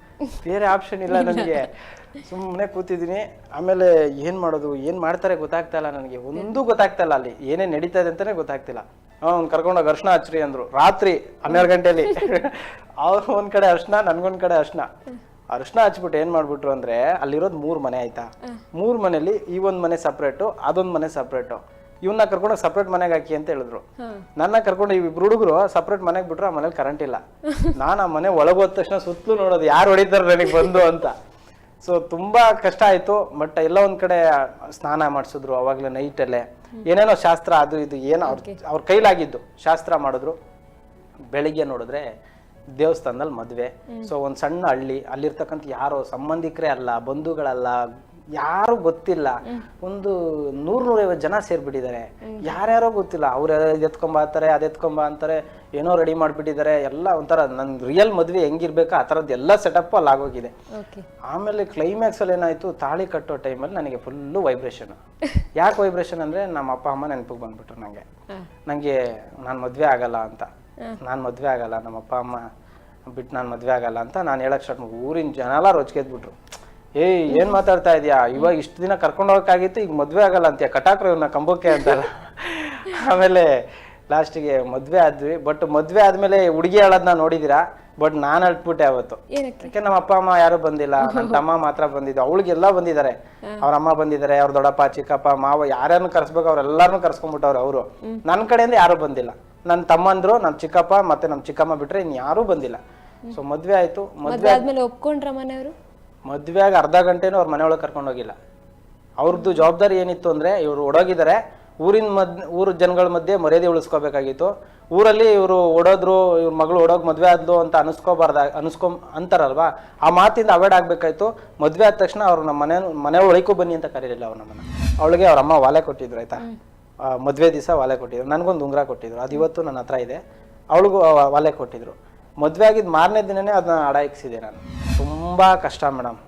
ಬೇರೆ ಆಪ್ಷನ್ ಇಲ್ಲ ನನಗೆ. ಸುಮ್ಮನೆ ಕೂತಿದ್ದೀನಿ. ಆಮೇಲೆ ಏನ್ ಮಾಡೋದು? ಏನ್ ಮಾಡ್ತಾರೆ ಗೊತ್ತಾಗ್ತಾ ಇಲ್ಲ ನನಗೆ. ಒಂದೂ ಗೊತ್ತಾಗ್ತಾ ಇಲ್ಲ ಅಲ್ಲಿ. ಏನೇ ನಡೀತಾ ಇದೆ ಅಂತಾನೆ ಗೊತ್ತಾಗ್ತಿಲ್ಲ. ಅವ್ನು ಕರ್ಕೊಂಡೋಗಿ ಅರ್ಶನ ಹಚ್ರಿ ಅಂದ್ರು. ರಾತ್ರಿ ಹನ್ನೆರಡು ಗಂಟೆಲಿ. ಅವ್ರು ಒಂದ್ ಕಡೆ ಅರ್ಶನ ನನ್ಗೊಂದ್ ಕಡೆ ಅರ್ಶನ. ಅರ್ಶನ ಹಚ್ಬಿಟ್ಟು ಏನ್ ಮಾಡ್ಬಿಟ್ರು ಅಂದ್ರೆ ಅಲ್ಲಿರೋದ್ ಮೂರ್ ಮನೆ ಆಯ್ತಾ? ಮೂರ್ ಮನೇಲಿ ಈ ಒಂದ್ ಮನೆ ಸಪ್ರೇಟು ಅದೊಂದ್ ಮನೆ ಸಪ್ರೇಟು ಇವನ್ನ ಕರ್ಕೊಂಡು ಸಪ್ರೇಟ್ ಮನೆಗೆ ಹಾಕಿ ಅಂತ ಹೇಳಿದ್ರು. ನನ್ನ ಕರ್ಕೊಂಡು ಇಬ್ರು ಹುಡುಗರು ಸಪ್ರೇಟ್ ಮನೆಗೆ ಬಿಟ್ರು ಆ ಮನೇಲಿ ಕರೆಂಟ್ ಇಲ್ಲ. ನಾನು ಆ ಮನೆ ಒಳಗೋದ ತಕ್ಷಣ ಸುತ್ತಲೂ ನೋಡೋದು ಯಾರು ಹೊಡಿತಾರೆ ನನಗೆ ಬಂದು ಅಂತ. ಸೊ ತುಂಬಾ ಕಷ್ಟ ಆಯ್ತು. ಬಟ್ ಎಲ್ಲ ಒಂದ್ ಕಡೆ ಸ್ನಾನ ಮಾಡಿಸಿದ್ರು ನೈಟ್ ನೈಟಲ್ಲೇ ಏನೇನೋ ಶಾಸ್ತ್ರ ಅದು ಇದು ಏನೋ ಅವ್ರ ಅವ್ರ ಕೈಲಾಗಿದ್ದು ಶಾಸ್ತ್ರ ಮಾಡಿದ್ರು. ಬೆಳಿಗ್ಗೆ ನೋಡಿದ್ರೆ ದೇವಸ್ಥಾನದಲ್ಲಿ ಮದುವೆ. ಸೊ ಒಂದು ಸಣ್ಣ ಹಳ್ಳಿ ಅಲ್ಲಿರ್ತಕ್ಕಂಥ ಯಾರೋ ಸಂಬಂಧಿಕರೇ ಅಲ್ಲ ಬಂಧುಗಳಲ್ಲ ಯಾರು ಗೊತ್ತಿಲ್ಲ. ಒಂದು ನೂರ್ ನೂರೈವತ್ತು ಜನ ಸೇರ್ಬಿಟ್ಟಿದ್ದಾರೆ. ಯಾರ್ಯಾರೋ ಗೊತ್ತಿಲ್ಲ. ಅವ್ರ ಎತ್ಕೊಂಬ ಅಂತಾರೆ ಅದ್ ಎತ್ಕೊಂಬ ಅಂತಾರೆ ಏನೋ ರೆಡಿ ಮಾಡ್ಬಿಟ್ಟಿದ್ದಾರೆ. ಎಲ್ಲ ಒಂಥರ ನನ್ ರಿಯಲ್ ಮದ್ವೆ ಹೆಂಗಿರ್ಬೇಕು? ಆ ತರದ್ ಎಲ್ಲ ಸೆಟಪ್ ಅಲ್ಲಿ ಆಗೋಗಿದೆ. ಆಮೇಲೆ ಕ್ಲೈಮ್ಯಾಕ್ಸ್ ಅಲ್ಲಿ ಏನಾಯ್ತು? ತಾಳಿ ಕಟ್ಟೋ ಟೈಮಲ್ಲಿ ನನಗೆ ಫುಲ್ಲು ವೈಬ್ರೇಷನ್ ಯಾಕೆ ವೈಬ್ರೇಷನ್ ಅಂದ್ರೆ ನಮ್ಮ ಅಪ್ಪ ಅಮ್ಮ ನೆನಪಿಗೆ ಬಂದ್ಬಿಟ್ರು ನಂಗೆ. ನಂಗೆ ನಾನು ಮದ್ವೆ ಆಗಲ್ಲ ಅಂತ. ನಾನು ಮದ್ವೆ ಆಗಲ್ಲ ನಮ್ಮ ಅಪ್ಪ ಅಮ್ಮ ಬಿಟ್ಟು ನಾನು ಮದ್ವೆ ಆಗಲ್ಲ ಅಂತ ನಾನು ಹೇಳಕ್ ಸ್ಟಾರ್ಟ್ ಮಾಡಿ ಊರಿನ ಜನ ಎಲ್ಲ ರೊಚ್ಕೆದ್ಬಿಟ್ರು. ಏಯ್ ಏನ್ ಮಾತಾಡ್ತಾ ಇದೀಯಾ? ಇವಾಗ ಇಷ್ಟು ದಿನ ಕರ್ಕೊಂಡು ಹೋಗಕ್ಕಾಗಿತ್ತು ಈಗ ಮದ್ವೆ ಆಗಲ್ಲ ಅಂತ ಕಟಾಕ್ರು ಇವ್ನ ಕಂಬಕ್ಕೆ ಅಂತಲ್ಲ ಆಮೇಲೆ ಲಾಸ್ಟಿಗೆ ಮದ್ವೆ ಆದ್ವಿ. ಬಟ್ ಮದ್ವೆ ಆದ್ಮೇಲೆ ಹುಡುಗಿ ಹೇಳೋದನ್ನ ನೋಡಿದಿರಾ? ಬಟ್ ನಾನು ಅಟ್ಬಿಟ್ಟೆ ಅವತ್ತು. ಯಾಕೆ ನಮ್ಮ ಅಪ್ಪ ಅಮ್ಮ ಯಾರು ಬಂದಿಲ್ಲ. ನನ್ನ ತಮ್ಮ ಮಾತ್ರ ಬಂದಿದ್ದು. ಅವಳಿಗೆಲ್ಲ ಬಂದಿದ್ದಾರೆ. ಅವ್ರ ಅಮ್ಮ ಬಂದಿದ್ದಾರೆ ಅವ್ರ ದೊಡ್ಡಪ್ಪ ಚಿಕ್ಕಪ್ಪ ಮಾವ ಯಾರನ್ನು ಕರ್ಸ್ಬೇಕು ಅವ್ರೆಲ್ಲಾರನು ಕರ್ಸ್ಕೊಂಡ್ಬಿಟ್ಟವ್ರು ಅವರು. ನನ್ನ ಕಡೆಯಿಂದ ಯಾರು ಬಂದಿಲ್ಲ. ನನ್ನ ತಮ್ಮಂದ್ರು ನನ್ನ ಚಿಕ್ಕಪ್ಪ ಮತ್ತೆ ನಮ್ಮ ಚಿಕ್ಕಮ್ಮ ಬಿಟ್ರೆ ಇನ್ ಯಾರು ಬಂದಿಲ್ಲ ಸೊ ಮದ್ವೆ ಆಯ್ತು. ಮದ್ವೆ ಆದ್ಮೇಲೆ ಒಪ್ಕೊಂಡ್ರ ಮನೆಯವರು? ಮದ್ವೆ ಆಗಿ ಅರ್ಧ ಗಂಟೆನೂ ಅವ್ರ ಮನೆಯೊಳಗೆ ಕರ್ಕೊಂಡು ಹೋಗಿಲ್ಲ. ಅವ್ರದ್ದು ಜವಾಬ್ದಾರಿ ಏನಿತ್ತು ಅಂದರೆ ಇವರು ಓಡೋಗಿದ್ದಾರೆ ಊರಿನ ಮದ್ ಊರ ಜನಗಳ ಮಧ್ಯೆ ಮರ್ಯಾದೆ ಉಳಿಸ್ಕೋಬೇಕಾಗಿತ್ತು. ಊರಲ್ಲಿ ಇವರು ಓಡೋದ್ರು ಇವ್ರ ಮಗಳು ಓಡೋಗಿ ಮದುವೆ ಆದ್ಲು ಅಂತ ಅನಿಸ್ಕೋಬಾರ್ದ ಅನಿಸ್ಕೊ ಅಂತಾರಲ್ವಾ? ಆ ಮಾತಿಂದ ಅವಾಯ್ಡ್ ಆಗಬೇಕಾಯ್ತು. ಮದುವೆ ಆದ ತಕ್ಷಣ ಅವ್ರು ನಮ್ಮ ಮನೆ ಮನೆ ಒಳಕ್ಕೂ ಬನ್ನಿ ಅಂತ ಕರೀಲಿಲ್ಲ ಅವ್ರು ನಮ್ಮನ್ನು. ಅವಳಿಗೆ ಅವ್ರ ಅಮ್ಮ ವಾಲೆ ಕೊಟ್ಟಿದ್ರು ಆಯ್ತಾ? ಮದ್ವೆ ದಿವಸ ವಾಲೆ ಕೊಟ್ಟಿದ್ರು. ನನಗೊಂದು ಉಂಗುರ ಕೊಟ್ಟಿದ್ರು. ಅದು ಇವತ್ತು ನನ್ನ ಹತ್ರ ಇದೆ. ಅವಳಿಗೂ ವಾಲೆ ಕೊಟ್ಟಿದ್ರು. ಮದ್ವೆ ಆಗಿದ್ ಮಾರನೇ ದಿನನೇ ಅದನ್ನ ಅಡ ಇಕ್ಸಿದೆ ನಾನು. ತುಂಬ ಕಷ್ಟ ಮೇಡಮ್.